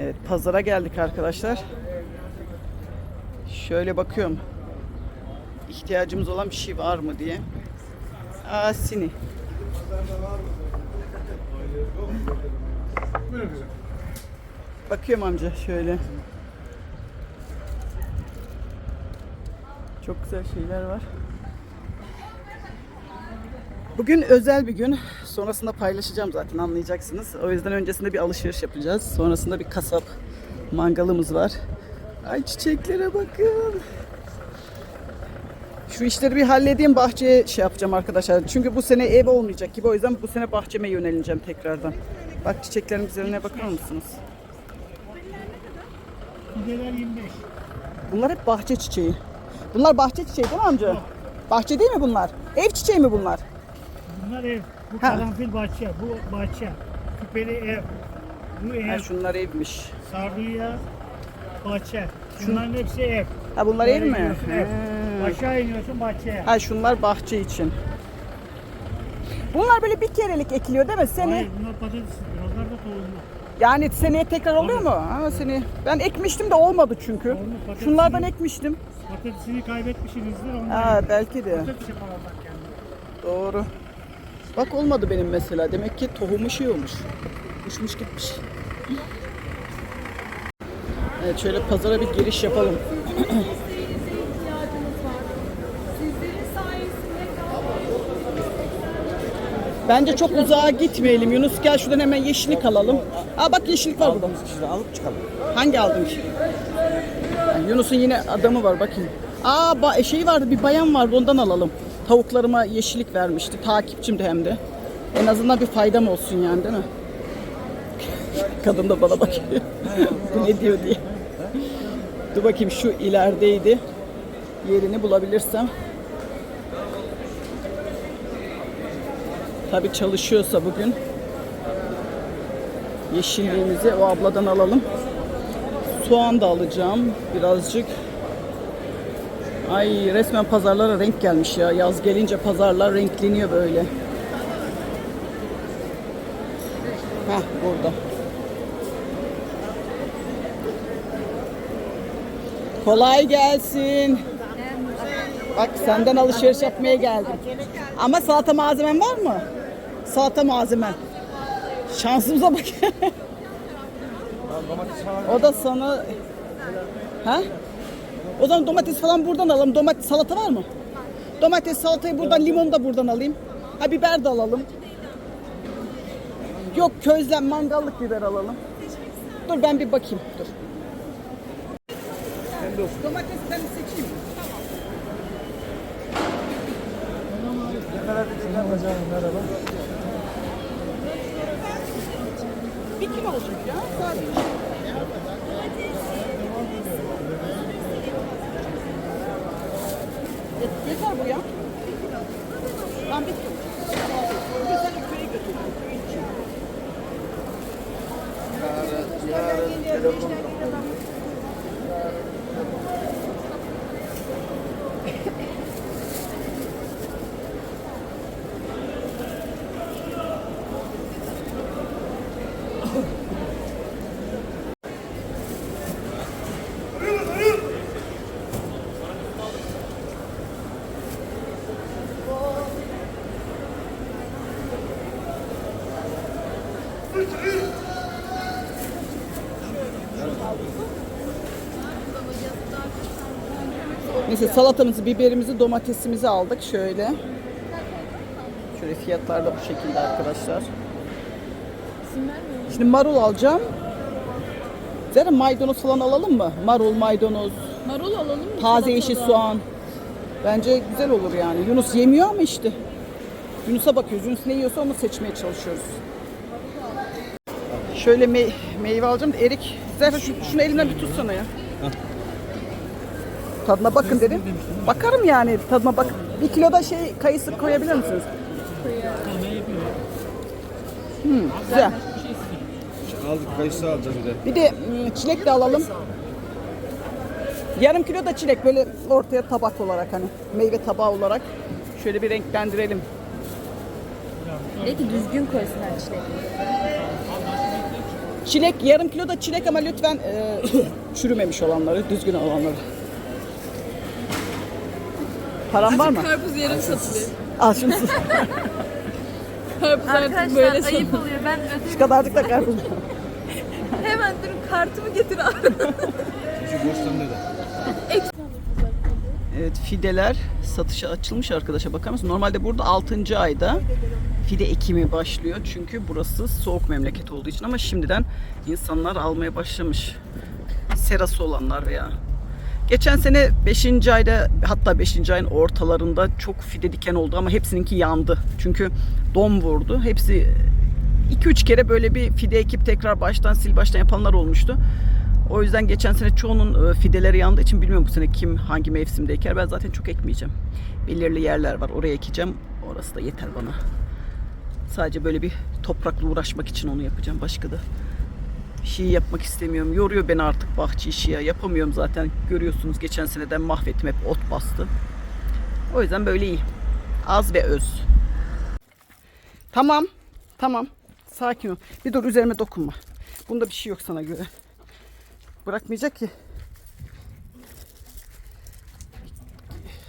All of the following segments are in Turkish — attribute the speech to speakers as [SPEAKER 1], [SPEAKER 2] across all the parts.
[SPEAKER 1] Evet pazara geldik arkadaşlar. Şöyle bakıyorum. İhtiyacımız olan bir şey var mı diye. Aa sini. Bakıyorum amca şöyle. Çok güzel şeyler var. Bugün özel bir gün. Sonrasında paylaşacağım zaten anlayacaksınız. O yüzden öncesinde bir alışveriş yapacağız. Sonrasında bir kasap mangalımız var. Ay çiçeklere bakın. Şu işleri bir halledeyim bahçeye şey yapacağım arkadaşlar. Çünkü bu sene ev olmayacak gibi o yüzden bu sene bahçeme yöneleceğim tekrardan. Bak çiçeklerin güzelliğine bakar mısınız?
[SPEAKER 2] Fideler 25.
[SPEAKER 1] Bunlar hep bahçe çiçeği. Bunlar bahçe çiçeği değil mi amca? Bahçe değil mi bunlar? Ev çiçeği mi bunlar?
[SPEAKER 2] Bunlar ev. Bu
[SPEAKER 1] Ha.
[SPEAKER 2] karanfil bahçe. Bu bahçe. Küpeli ev. Bu ev.
[SPEAKER 1] Ha, şunlar evmiş.
[SPEAKER 2] Sardunya bahçe. Şunların hepsi ev.
[SPEAKER 1] Ha bunlar ev mi?
[SPEAKER 2] iniyorsun, ev. Aşağı iniyorsun bahçeye.
[SPEAKER 1] Ha şunlar bahçe için. Bunlar böyle bir kerelik ekiliyor değil mi? Seni
[SPEAKER 2] Hayır bunlar patates. Onlar da tohumlu.
[SPEAKER 1] yani seneye tekrar oluyor mu? Ha seni ben ekmiştim de olmadı çünkü.
[SPEAKER 2] Patates
[SPEAKER 1] Şunlardan ekmiştim.
[SPEAKER 2] Patatesini kaybetmişsinizdir ondan.
[SPEAKER 1] Ha belki de.
[SPEAKER 2] Patates yaparlar kendine.
[SPEAKER 1] Doğru. Bak olmadı benim mesela. Demek ki tohumu şey olmuş. Uçmuş gitmiş. Evet şöyle pazara bir giriş yapalım.
[SPEAKER 3] ihtiyacımız var. Sizlerin sayesinde
[SPEAKER 1] Bence çok uzağa gitmeyelim. Yunus gel şuradan hemen yeşillik alalım. Aa bak yeşillik var burada.
[SPEAKER 4] Alıp çıkalım.
[SPEAKER 1] Hangi aldın ki? Yunus'un yine adamı var bakayım. Aa ba- şey vardı bir bayan vardı ondan alalım. Tavuklarıma yeşillik vermişti. Takipçim de hem de. En azından bir faydam olsun yani değil mi? Kadın da bana bakıyor. Ne diyor diye. Dur bakayım şu ilerideydi. Yerini bulabilirsem. Tabii çalışıyorsa bugün yeşilliğimizi o abladan alalım. Soğan da alacağım birazcık. Ay resmen pazarlara renk gelmiş ya. Yaz gelince pazarlar renkleniyor böyle. Heh burada. Kolay gelsin. Bak senden alışveriş yapmaya geldim. Ama salata malzemen var mı? Salata malzemen. Şansımıza bak. o da sana... Ha? O zaman domates falan buradan alalım. Domates salata var mı? Domates salatayı buradan, limon da buradan alayım. Ha biber de alalım. Yok közlen mangallık biber alalım. Dur ben bir bakayım. Dur. Domates ben seçeyim.
[SPEAKER 4] Merhaba.
[SPEAKER 1] Bir kilo olacak ya sadece. Yet- Yeter bu ya. Tamam bir kilo. Bir Neyse salatamızı, biberimizi, domatesimizi aldık şöyle. Şöyle fiyatlar da bu şekilde arkadaşlar. Şimdi marul alacağım. Zaten maydanoz falan alalım mı? Marul, maydanoz,
[SPEAKER 3] Marul alalım mı?
[SPEAKER 1] taze yeşil soğan. Bence güzel olur yani. Yunus yemiyor ama işte. Yunus'a bakıyoruz. Yunus ne yiyorsa onu seçmeye çalışıyoruz. Şöyle mey- meyve alacağım. Erik. Zaten şu, şunu elimden bir tutsana ya. Tadına bakın dedim. Bakarım yani tadına bak. Bir kilo da şey kayısı koyabilir misiniz? Hmm, güzel.
[SPEAKER 4] Aldık kayısı alacağız bir de.
[SPEAKER 1] Bir de mm, çilek de alalım. Yarım kilo da çilek böyle ortaya tabak olarak hani meyve tabağı olarak şöyle bir renklendirelim.
[SPEAKER 3] De ki düzgün koysunlar çilekleri.
[SPEAKER 1] Çilek, yarım kilo da çilek ama lütfen e, çürümemiş olanları, düzgün olanları. Param var mı?
[SPEAKER 3] Karpuz yarım satılıyor.
[SPEAKER 1] Al şunu.
[SPEAKER 3] Karpuz artık
[SPEAKER 5] Arkadaşlar
[SPEAKER 3] böyle
[SPEAKER 5] ayıp
[SPEAKER 3] satılıyor.
[SPEAKER 5] oluyor. Ben ödeyeyim.
[SPEAKER 1] Şu kadarcık da karpuz.
[SPEAKER 5] Hemen durun kartımı getir abi.
[SPEAKER 1] Evet fideler satışa açılmış arkadaşa bakar mısın? Normalde burada 6. ayda fide ekimi başlıyor. Çünkü burası soğuk memleket olduğu için ama şimdiden insanlar almaya başlamış. Serası olanlar veya Geçen sene 5. ayda hatta 5. ayın ortalarında çok fide diken oldu ama hepsininki yandı. Çünkü dom vurdu. Hepsi 2-3 kere böyle bir fide ekip tekrar baştan sil baştan yapanlar olmuştu. O yüzden geçen sene çoğunun e, fideleri yandığı için bilmiyorum bu sene kim hangi mevsimde eker. Ben zaten çok ekmeyeceğim. Belirli yerler var oraya ekeceğim. Orası da yeter bana. Sadece böyle bir toprakla uğraşmak için onu yapacağım. Başka da şey yapmak istemiyorum. Yoruyor beni artık bahçe işi ya. Yapamıyorum zaten. Görüyorsunuz geçen seneden mahvettim hep ot bastı. O yüzden böyle iyi. Az ve öz. Tamam. Tamam. Sakin ol. Bir dur üzerime dokunma. Bunda bir şey yok sana göre. Bırakmayacak ki.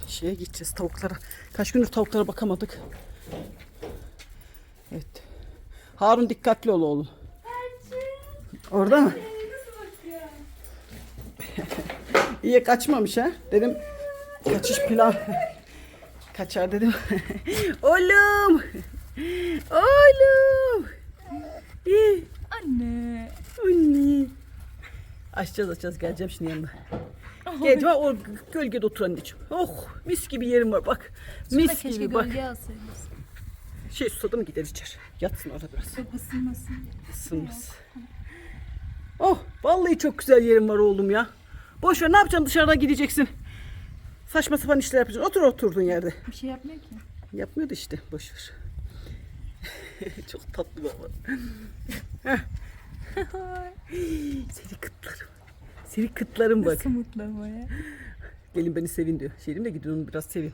[SPEAKER 1] Şeye gideceğiz tavuklara. Kaç gündür tavuklara bakamadık. Evet. Harun dikkatli ol oğlum. Orada mı? İyi kaçmamış ha. Dedim kaçış plan. Kaçar dedim. Oğlum. Oğlum. İyi.
[SPEAKER 5] Anne.
[SPEAKER 1] Anne. Açacağız açacağız geleceğim şimdi yanına. Gel bak o gölgede otur anneciğim. Oh mis gibi yerim var bak. Mis gibi bak. Şey susadı mı gider içer. Yatsın orada biraz.
[SPEAKER 5] Isınmasın.
[SPEAKER 1] Isınmaz. Oh vallahi çok güzel yerim var oğlum ya. Boş ver ne yapacaksın dışarıdan gideceksin. Saçma sapan işler yapacaksın. Otur oturduğun yerde.
[SPEAKER 5] Bir şey yapmıyor ki.
[SPEAKER 1] Yapmıyordu işte boş ver. çok tatlı baba. Seni kıtlarım. Seni kıtlarım bak.
[SPEAKER 5] Nasıl mutlu ama ya.
[SPEAKER 1] Gelin beni sevin diyor. Şeydim de gidin onu biraz sevin.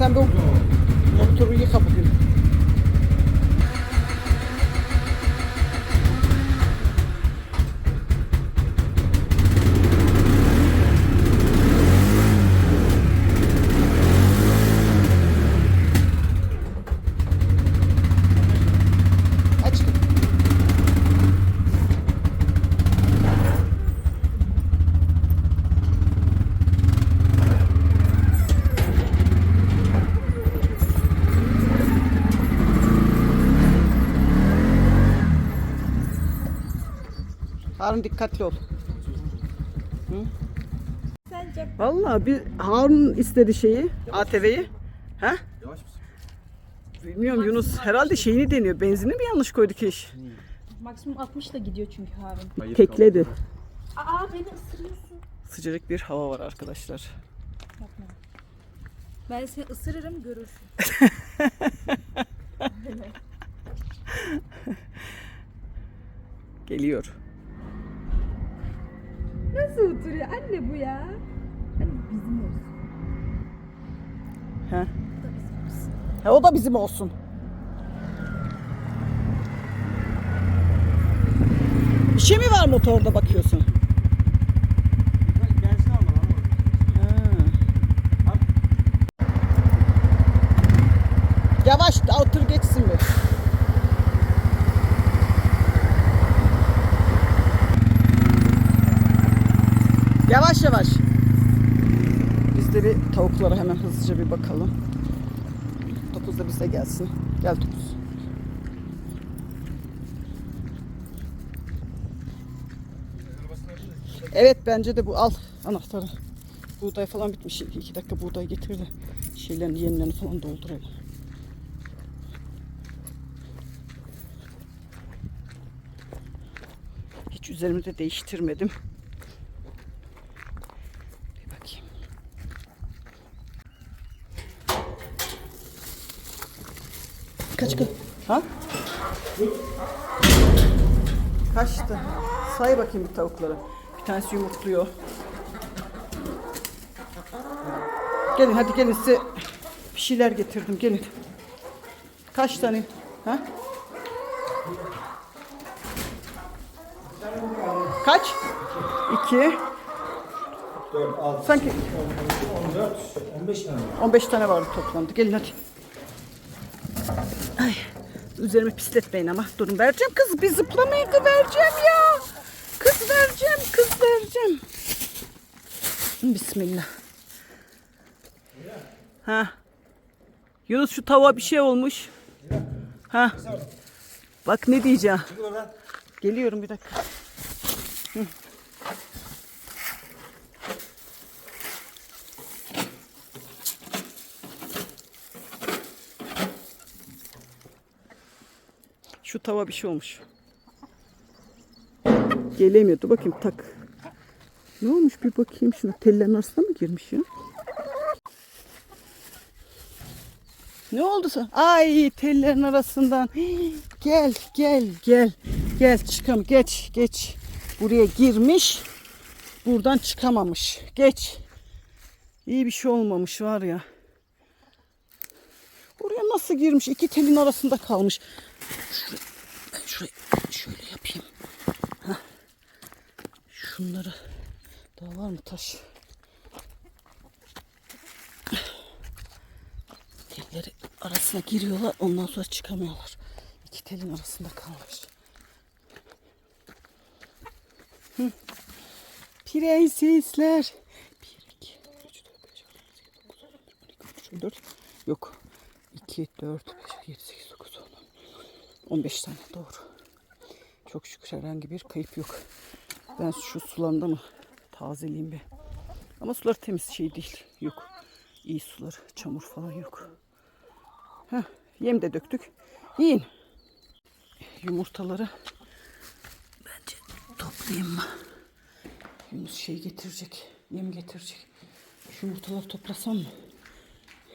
[SPEAKER 1] Harun sen bu motoru yıka bugün. Aç. Dikkatli ol. Hı? Vallahi bir Harun istedi şeyi, ATV'yi. Ha?
[SPEAKER 4] Yavaş mısın?
[SPEAKER 1] Bilmiyorum Yunus herhalde şeyini deniyor. Benzini mi yanlış koydu ki iş?
[SPEAKER 5] Maksimum 60 da gidiyor çünkü Harun.
[SPEAKER 4] Hayır,
[SPEAKER 1] Tekledi.
[SPEAKER 5] Aa beni ısırıyorsun.
[SPEAKER 1] Sıcacık bir hava var arkadaşlar.
[SPEAKER 5] Yapma. Ben seni ısırırım görürsün.
[SPEAKER 1] Geliyor.
[SPEAKER 5] Nasıl oturuyor anne bu ya? Anne bizim olsun.
[SPEAKER 1] Ha? Ha, o da bizim olsun. Bir şey mi var motorda bakıyorsun? Yavaş otur geçsin bir. Yavaş yavaş. Biz de bir tavuklara hemen hızlıca bir bakalım. Topuz da bize gelsin. Gel Topuz. Evet bence de bu al anahtarı. Buğday falan bitmiş. İki dakika buğday getir de şeylerin yenilerini falan dolduralım. Hiç üzerimi de değiştirmedim. Kaç kaç? Ha? Kaçtı? Say bakayım bir tavukları. Bir tanesi yumurtluyor. Gelin hadi gelin size bir şeyler getirdim gelin. Kaç tane? Ha? Kaç? İki.
[SPEAKER 4] 4, 6,
[SPEAKER 1] Sanki
[SPEAKER 4] 14, 15 tane var.
[SPEAKER 1] 15 tane vardı toplamda. Gelin hadi. Ay, üzerime pisletmeyin ama. Durun vereceğim kız. Bir zıplamayın kız vereceğim ya. Kız vereceğim, kız vereceğim. Bismillah. Ha. Yunus şu tava bir şey olmuş. Ha. Bak ne diyeceğim. Geliyorum bir dakika. Hı. Şu tava bir şey olmuş. Gelemiyordu. Bakayım tak. Ne olmuş bir bakayım şuna. Tellerin arasına mı girmiş ya? Ne oldu sen? Ay tellerin arasından. Gel gel gel. Gel çıkam geç geç. Buraya girmiş. Buradan çıkamamış. Geç. İyi bir şey olmamış var ya. Oraya nasıl girmiş? İki telin arasında kalmış. Şuraya, ben şurayı şöyle yapayım. Hah. Şunları daha var mı taş? telleri arasına giriyorlar ondan sonra çıkamıyorlar. İki telin arasında kalmış. Hı. Prensesler. 1, 2, 3, 4, 5, 6, 7, 9, 10, 11, 12, 13, 14. Yok. 2, 4, 5, 7, 8, 9, 10. 15 tane doğru. Çok şükür herhangi bir kayıp yok. Ben şu sularında mı tazeleyeyim bir. Ama sular temiz şey değil. Yok. İyi sular. Çamur falan yok. Heh, yem de döktük. Yiyin. Yumurtaları bence toplayayım mı? Yunus şey getirecek. Yem getirecek. Şu yumurtaları toplasam mı?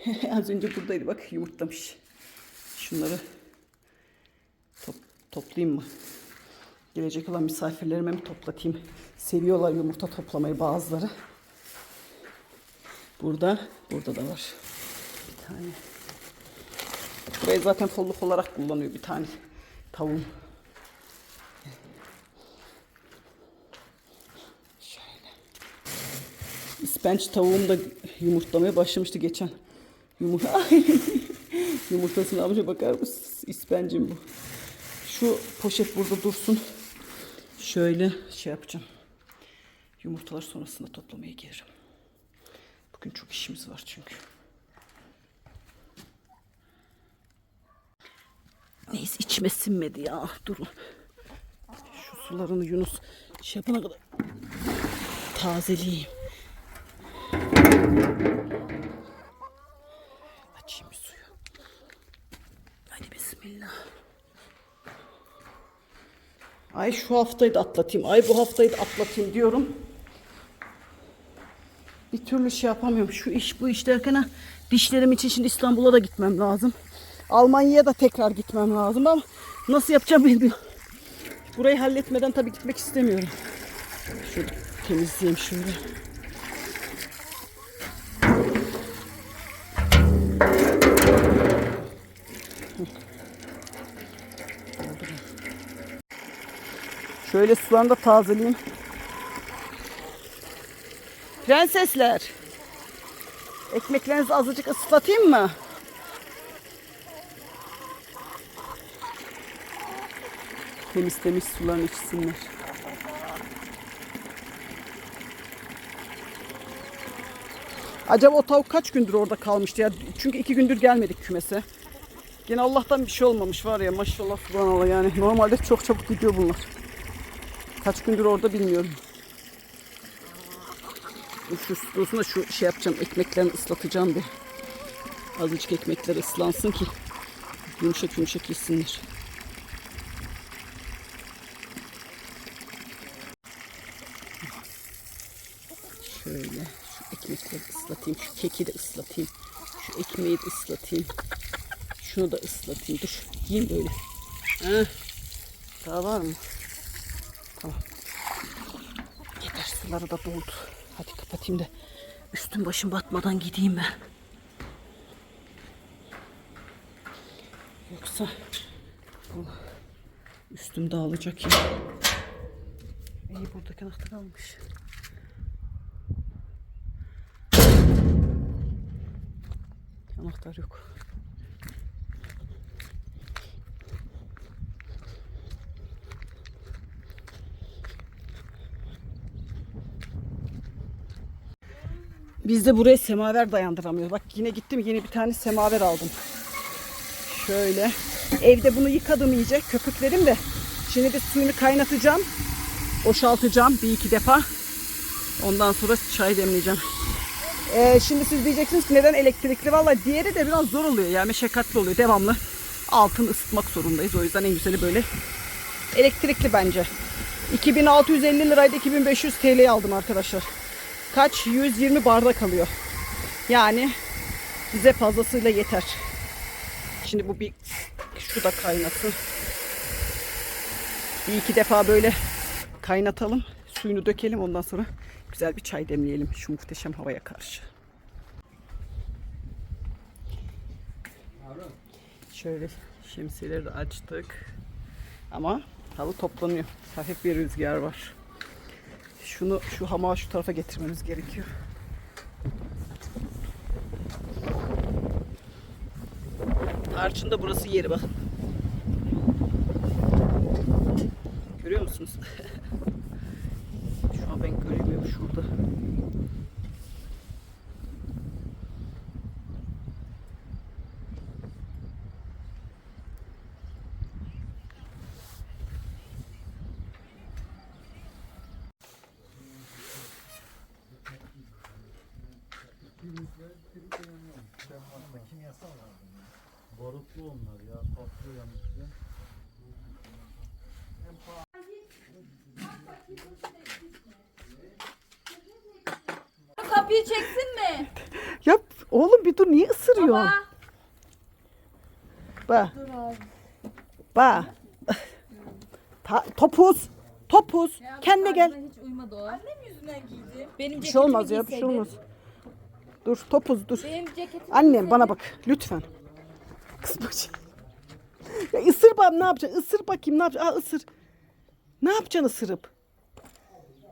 [SPEAKER 1] Az önce buradaydı bak yumurtlamış. Şunları toplayayım mı? Gelecek olan misafirlerime mi toplatayım? Seviyorlar yumurta toplamayı bazıları. Burada, burada da var. Bir tane. Burayı zaten folluk olarak kullanıyor bir tane tavuğum. Şöyle. İspenç tavuğum da yumurtlamaya başlamıştı geçen. Yumurta. Yumurtasını almışa bakar mısınız? İspencim bu. Şu poşet burada dursun. Şöyle şey yapacağım. Yumurtalar sonrasında toplamaya gelirim. Bugün çok işimiz var çünkü. Neyse içime sinmedi ya. Durun. Şu sularını Yunus şey yapana kadar tazeleyeyim. Açayım bir suyu. Hadi bismillah. Ay şu haftayı da atlatayım. Ay bu haftayı da atlatayım diyorum. Bir türlü şey yapamıyorum. Şu iş bu iş derken ha, dişlerim için şimdi İstanbul'a da gitmem lazım. Almanya'ya da tekrar gitmem lazım ama nasıl yapacağım bilmiyorum. Burayı halletmeden tabii gitmek istemiyorum. Şöyle temizleyeyim şöyle. Şöyle sularını da tazeleyeyim. Prensesler. Ekmeklerinizi azıcık ıslatayım mı? Temiz temiz sularını içsinler. Acaba o tavuk kaç gündür orada kalmıştı ya? Çünkü iki gündür gelmedik kümese. Yine Allah'tan bir şey olmamış var ya maşallah subhanallah yani. Normalde çok çabuk gidiyor bunlar. Kaç gündür orada bilmiyorum. Şu dursun şu şey yapacağım. Ekmeklerini ıslatacağım bir. Azıcık ekmekler ıslansın ki yumuşak yumuşak yesinler. Şöyle şu ekmekleri ıslatayım. Şu keki de ıslatayım. Şu ekmeği de ıslatayım. Şunu da ıslatayım. Dur. Yiyeyim böyle. Heh. Daha var mı? Suları da doldu. Hadi kapatayım da üstüm başım batmadan gideyim ben. Yoksa bu üstüm dağılacak ya. İyi buradaki anahtar kalmış. Anahtar yok. Biz de buraya semaver dayandıramıyoruz. Bak yine gittim yeni bir tane semaver aldım. Şöyle. Evde bunu yıkadım iyice. Köpüklerim de. Şimdi bir suyunu kaynatacağım. Boşaltacağım bir iki defa. Ondan sonra çay demleyeceğim. Ee, şimdi siz diyeceksiniz ki neden elektrikli? Valla diğeri de biraz zor oluyor. Yani meşakkatli oluyor. Devamlı altın ısıtmak zorundayız. O yüzden en güzeli böyle elektrikli bence. 2650 liraydı 2500 TL aldım arkadaşlar. Kaç? 120 bardak alıyor. Yani bize fazlasıyla yeter. Şimdi bu bir şu da kaynasın. Bir iki defa böyle kaynatalım. Suyunu dökelim ondan sonra güzel bir çay demleyelim şu muhteşem havaya karşı. Şöyle şemsiyeleri açtık. Ama halı toplanıyor. Hafif bir rüzgar var. Şunu şu hamağı şu tarafa getirmemiz gerekiyor. Tarçın da burası yeri bakın. Görüyor musunuz? Şu an ben göremiyorum şurada.
[SPEAKER 4] Barutlu onlar ya. Patlıyor yalnız.
[SPEAKER 3] Kapıyı çeksin mi?
[SPEAKER 1] Yap oğlum bir dur niye ısırıyorsun?
[SPEAKER 3] Baba.
[SPEAKER 1] Bak. Bak. Ta- topuz. Topuz. Kendine gel.
[SPEAKER 3] Hiç uymadı o. Annem yüzünden giydim. Benim
[SPEAKER 1] Bir şey olmaz ya bir şey olmaz. Dur topuz dur.
[SPEAKER 3] Benim ceketim
[SPEAKER 1] Annem bana bak lütfen. Kız bak. Ya ısır bak ne yapacaksın? Isır bakayım ne yapacaksın? Aa ısır. Ne yapacaksın ısırıp?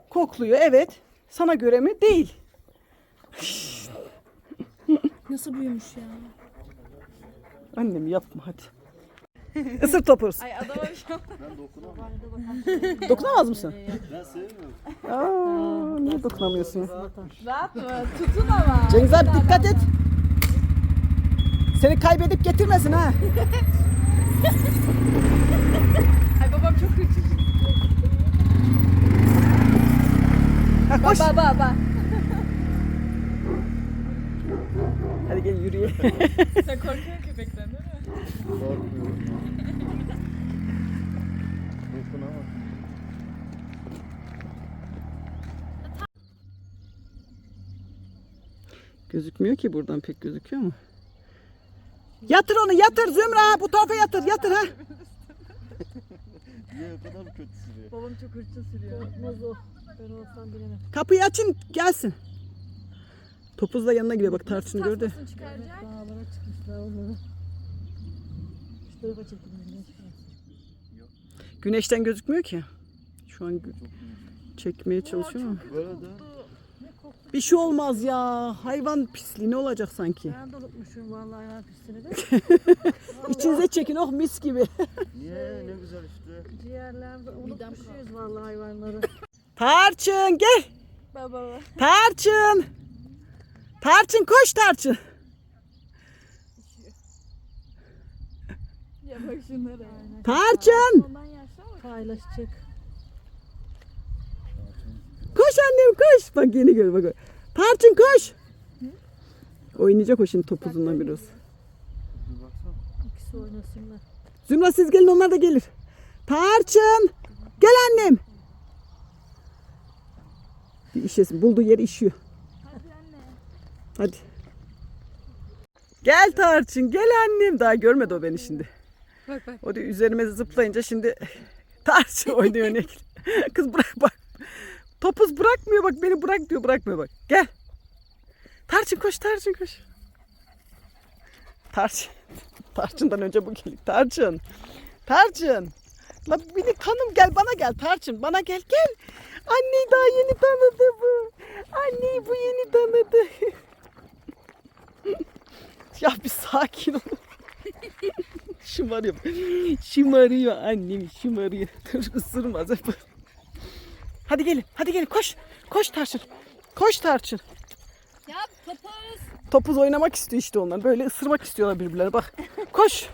[SPEAKER 1] Kokluyor evet. Sana göre mi? Değil.
[SPEAKER 3] Nasıl büyümüş ya?
[SPEAKER 1] Annem yapma hadi. Isır topuz.
[SPEAKER 3] Ay adama bir şey
[SPEAKER 1] Dokunamaz mısın?
[SPEAKER 4] Ben sevmiyorum.
[SPEAKER 1] Aa, niye dokunamıyorsun?
[SPEAKER 3] Rahat mı? Tutun ama.
[SPEAKER 1] Cengiz abi dikkat et. Seni kaybedip getirmesin ha.
[SPEAKER 3] Ay babam çok kötü.
[SPEAKER 1] ha koş.
[SPEAKER 3] Baba baba.
[SPEAKER 1] Hadi gel yürüyelim.
[SPEAKER 3] Sen korkuyorsun köpekten
[SPEAKER 4] Korkmuyorum.
[SPEAKER 1] Gözükmüyor ki buradan pek gözüküyor mu? Yatır onu yatır Zümra bu tarafa yatır yatır ha.
[SPEAKER 4] Niye o kadar kötü sürüyor?
[SPEAKER 5] Babam çok hırçın sürüyor. Korkmaz o. Ben olsam bilemem.
[SPEAKER 1] Kapıyı açın gelsin. Topuz da yanına gidiyor bak tarçın gördü.
[SPEAKER 3] Tasmasını çıkaracak.
[SPEAKER 5] Dağlara çıkmışlar onları.
[SPEAKER 1] Güneşten gözükmüyor ki. Şu an çekmeye çalışıyor ama.
[SPEAKER 4] Böyle de.
[SPEAKER 1] Bir şey olmaz ya. Hayvan pisliği ne olacak sanki.
[SPEAKER 5] Ben de unutmuşum vallahi hayvan pistini de.
[SPEAKER 1] İçinize çekin oh mis gibi.
[SPEAKER 4] Niye? Ne güzel işte.
[SPEAKER 5] Ciğerlerde unutmuşuz vallahi hayvanları.
[SPEAKER 1] Tarçın gel.
[SPEAKER 3] Baba.
[SPEAKER 1] Tarçın. Tarçın koş Tarçın.
[SPEAKER 3] Bak şunlara.
[SPEAKER 1] Tarçın.
[SPEAKER 5] Paylaşacak.
[SPEAKER 1] Koş annem koş. Bak yeni gör bak. Tarçın koş. Oynayacak o şimdi topuzundan biraz.
[SPEAKER 5] İkisi oynasınlar.
[SPEAKER 1] Zümra siz gelin onlar da gelir. Tarçın. Gel annem. Bir işesin. Bulduğu yeri işiyor.
[SPEAKER 3] Hadi anne.
[SPEAKER 1] Hadi. Gel Tarçın gel annem. Daha görmedi o beni şimdi.
[SPEAKER 3] Bak bak.
[SPEAKER 1] O da üzerime zıplayınca şimdi Tarçın oynuyor ne? Kız bırak bak. Topuz bırakmıyor bak beni bırak diyor bırakmıyor bak. Gel. Tarçın koş Tarçın koş. Tarçın. Tarçın'dan önce bu geliyor. Tarçın. Tarçın. La beni kanım gel bana gel Tarçın bana gel gel. Anneyi daha yeni tanıdı bu. Anneyi bu yeni tanıdı. ya bir sakin ol. Şımarıyor. Şımarıyor annem şımarıyor. Dur ısırmaz. Hadi gelin hadi gelin koş. Koş Tarçın. Koş Tarçın.
[SPEAKER 3] Ya topuz.
[SPEAKER 1] Topuz oynamak istiyor işte onlar. Böyle ısırmak istiyorlar birbirlerine bak. Koş.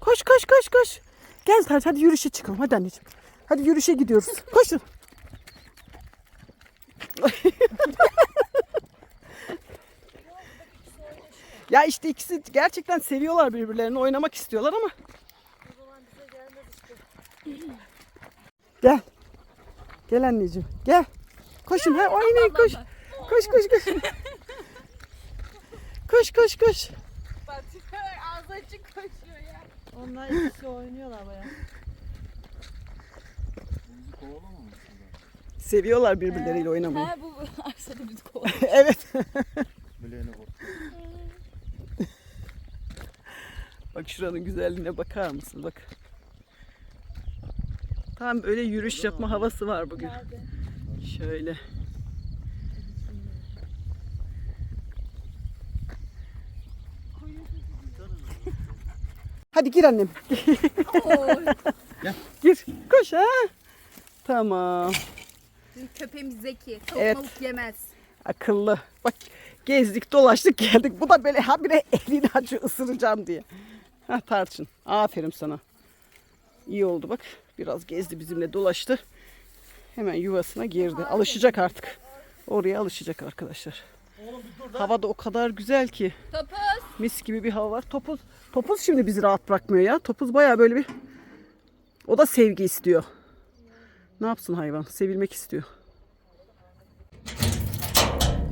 [SPEAKER 1] Koş koş koş koş. Gel Tarçın hadi yürüyüşe çıkalım hadi anneciğim. Hadi yürüyüşe gidiyoruz. Koşun. Ya işte ikisi gerçekten seviyorlar birbirlerini. Oynamak istiyorlar ama. Gel. Gel anneciğim. Gel. Koşun. Ha, oynayın koş. Koş koş koş. koş koş koş.
[SPEAKER 3] Bak ağzı açık koşuyor ya.
[SPEAKER 5] Onlar ikisi oynuyorlar baya.
[SPEAKER 1] Seviyorlar birbirleriyle oynamayı.
[SPEAKER 3] Ha bu arsada bizi kovalıyor.
[SPEAKER 1] evet. Bak şuranın güzelliğine bakar mısın? Bak. Tam böyle yürüyüş yapma havası var bugün. Şöyle. Hadi gir annem. Gir. Koş ha. Tamam.
[SPEAKER 3] Bizim köpeğimiz zeki. Tavuk
[SPEAKER 1] Evet.
[SPEAKER 3] mavuk yemez.
[SPEAKER 1] Akıllı. Bak gezdik dolaştık geldik. Bu da böyle habire elini açıyor ısıracağım diye. Ha tarçın. Aferin sana. İyi oldu bak. Biraz gezdi bizimle dolaştı. Hemen yuvasına girdi. Alışacak artık. Oraya alışacak arkadaşlar. Hava da o kadar güzel ki.
[SPEAKER 3] Topuz.
[SPEAKER 1] Mis gibi bir hava var. Topuz, topuz şimdi bizi rahat bırakmıyor ya. Topuz baya böyle bir... O da sevgi istiyor. Ne yapsın hayvan? Sevilmek istiyor.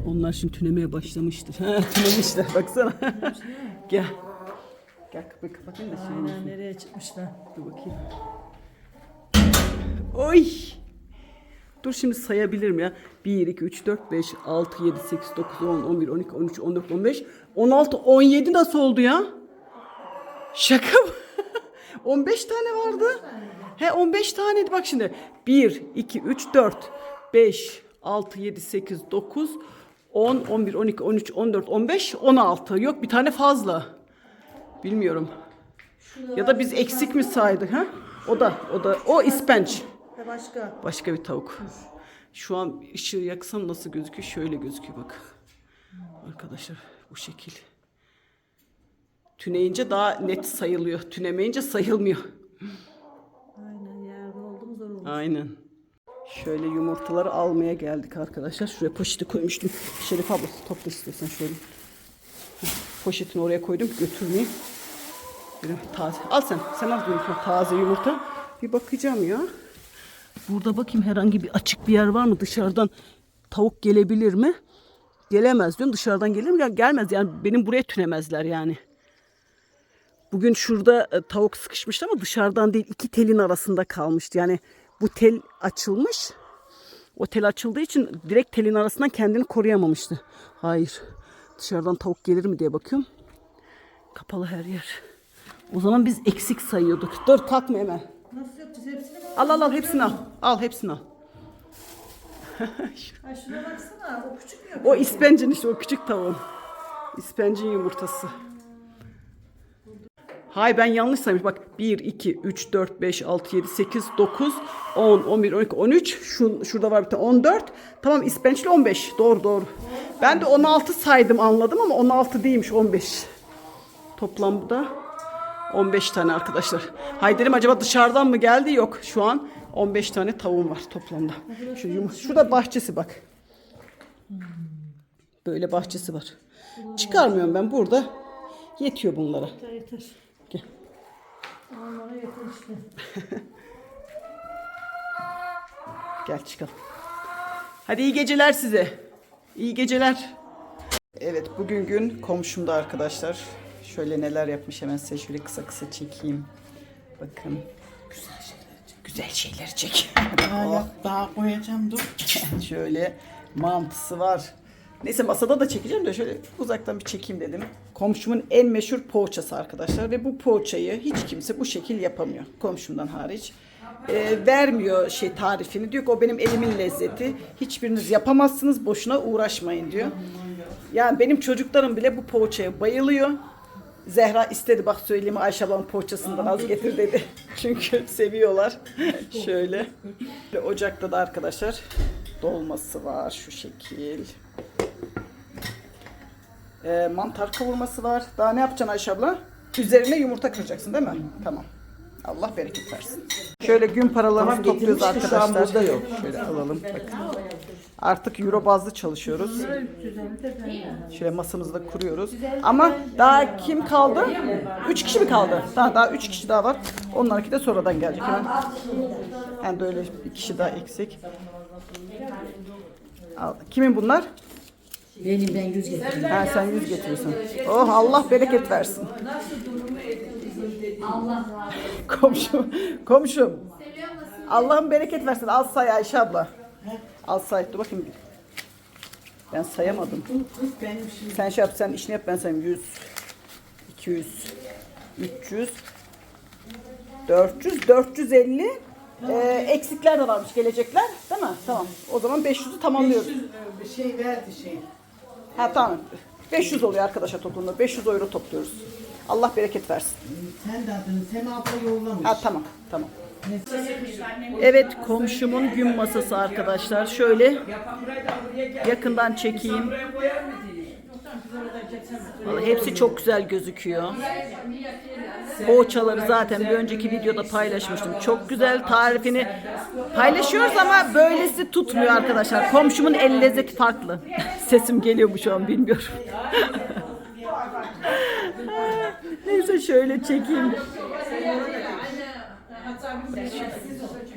[SPEAKER 1] Onlar şimdi tünemeye başlamıştır. Ha, tünemişler baksana. Gel. Gel kapıyı kapatayım da şey
[SPEAKER 5] Nereye çıkmışlar?
[SPEAKER 1] Dur bakayım. Oy! Dur şimdi sayabilirim ya. 1, 2, 3, 4, 5, 6, 7, 8, 9, 10, 11, 12, 13, 14, 15, 16, 17 nasıl oldu ya? Şaka mı? 15 tane vardı. He 15 taneydi bak şimdi. 1, 2, 3, 4, 5, 6, 7, 8, 9, 10, 11, 12, 13, 14, 15, 16. Yok bir tane fazla. Bilmiyorum. Ya da biz eksik mi saydık ha? O da o da o ispenç.
[SPEAKER 5] Başka.
[SPEAKER 1] Başka bir tavuk. Şu an ışığı yaksam nasıl gözüküyor? Şöyle gözüküyor bak. Arkadaşlar bu şekil. Tüneyince daha net sayılıyor. Tünemeyince sayılmıyor.
[SPEAKER 5] Aynen yerde oldum zor oldu.
[SPEAKER 1] Aynen. Şöyle yumurtaları almaya geldik arkadaşlar. Şuraya poşeti koymuştum. Şerif abla topla istiyorsan şöyle. Poşetini oraya koydum götürmeyeyim. Böyle taze. Al sen. Sen al yumurta. Taze yumurta. Bir bakacağım ya. Burada bakayım herhangi bir açık bir yer var mı? Dışarıdan tavuk gelebilir mi? Gelemez diyorum. Dışarıdan gelir mi? Ya Gelmez yani. Benim buraya tünemezler yani. Bugün şurada e, tavuk sıkışmıştı ama dışarıdan değil iki telin arasında kalmıştı. Yani bu tel açılmış. O tel açıldığı için direkt telin arasından kendini koruyamamıştı. Hayır. Dışarıdan tavuk gelir mi diye bakıyorum. Kapalı her yer. O zaman biz eksik sayıyorduk. Dur kalkma hemen.
[SPEAKER 5] Nasıl yapacağız hepsini mi?
[SPEAKER 1] Al al al hepsini al. Al hepsini al.
[SPEAKER 5] Ay şuna baksana o küçük mü?
[SPEAKER 1] O ispencin işte o küçük tavuğun. İspencin yumurtası. Hay ben yanlış saymış. Bak 1, 2, 3, 4, 5, 6, 7, 8, 9, 10, 11, 12, 13. Şu, şurada var bir tane 14. Tamam ispençli 15. Doğru doğru. Ben de 16 saydım anladım ama 16 değilmiş 15. Toplam bu da 15 tane arkadaşlar. Hay dedim acaba dışarıdan mı geldi? Yok şu an 15 tane tavuğum var toplamda. Şu yum- Şurada bahçesi bak. Böyle bahçesi var. Çıkarmıyorum ben burada. Yetiyor bunlara.
[SPEAKER 5] Yeter yeter.
[SPEAKER 1] Gel.
[SPEAKER 5] Onlara yeter işte.
[SPEAKER 1] Gel çıkalım. Hadi iyi geceler size. İyi geceler. Evet bugün gün komşumda arkadaşlar. Şöyle neler yapmış hemen size şöyle kısa kısa çekeyim. Bakın. Güzel şeyler çek. Güzel şeyler çek.
[SPEAKER 5] Daha
[SPEAKER 1] Oh.
[SPEAKER 5] daha
[SPEAKER 1] koyacağım dur. şöyle mantısı var. Neyse masada da çekeceğim de şöyle uzaktan bir çekeyim dedim. Komşumun en meşhur poğaçası arkadaşlar ve bu poğaçayı hiç kimse bu şekil yapamıyor komşumdan hariç. Ee, vermiyor şey tarifini diyor ki o benim elimin lezzeti. Hiçbiriniz yapamazsınız boşuna uğraşmayın diyor. Yani benim çocuklarım bile bu poğaçaya bayılıyor. Zehra istedi bak söyleyeyim Ayşe ablanın poğaçasından az getir dedi. Çünkü seviyorlar. Şöyle. Ocakta da arkadaşlar dolması var şu şekil. Ee, mantar kavurması var. Daha ne yapacaksın Ayşe abla? Üzerine yumurta kıracaksın değil mi? Tamam. Allah bereket versin. Şöyle gün paralarımızı topluyoruz arkadaşlar. yok. Şöyle alalım. Bakın. Artık euro bazlı çalışıyoruz. Şöyle masamızı da kuruyoruz. Ama daha kim kaldı? Üç kişi mi kaldı? Daha daha üç kişi daha var. Onlarınki de sonradan gelecek hemen. Yani böyle bir kişi daha eksik. Al. Kimin bunlar?
[SPEAKER 5] Benim ben yüz getirdim.
[SPEAKER 1] Ha sen yüz getiriyorsun. Oh Allah bereket versin. Komşum, komşum. Allah'ım bereket versin. Al say Ayşe abla. Al say. Dur bakayım. Ben sayamadım. Sen şey yap, sen işini yap ben sayayım. 100, 200, 300, 400, 450. Ee, eksikler de varmış gelecekler. Değil mi? Tamam. O zaman 500'ü tamamlıyoruz.
[SPEAKER 2] Bir şey verdi şey.
[SPEAKER 1] Ha tamam. 500 oluyor arkadaşlar toplamda. 500 euro topluyoruz. Allah bereket versin.
[SPEAKER 2] Sen de adını sen abla yollamış.
[SPEAKER 1] Ha tamam tamam. Evet komşumun gün masası arkadaşlar. Şöyle yakından çekeyim. Vallahi hepsi çok güzel gözüküyor. Poğaçaları zaten bir önceki videoda paylaşmıştım. Çok güzel tarifini paylaşıyoruz ama böylesi tutmuyor arkadaşlar. Komşumun el lezzeti farklı. Sesim geliyor mu şu an bilmiyorum. Neyse şöyle çekeyim. sabe o que é preciso.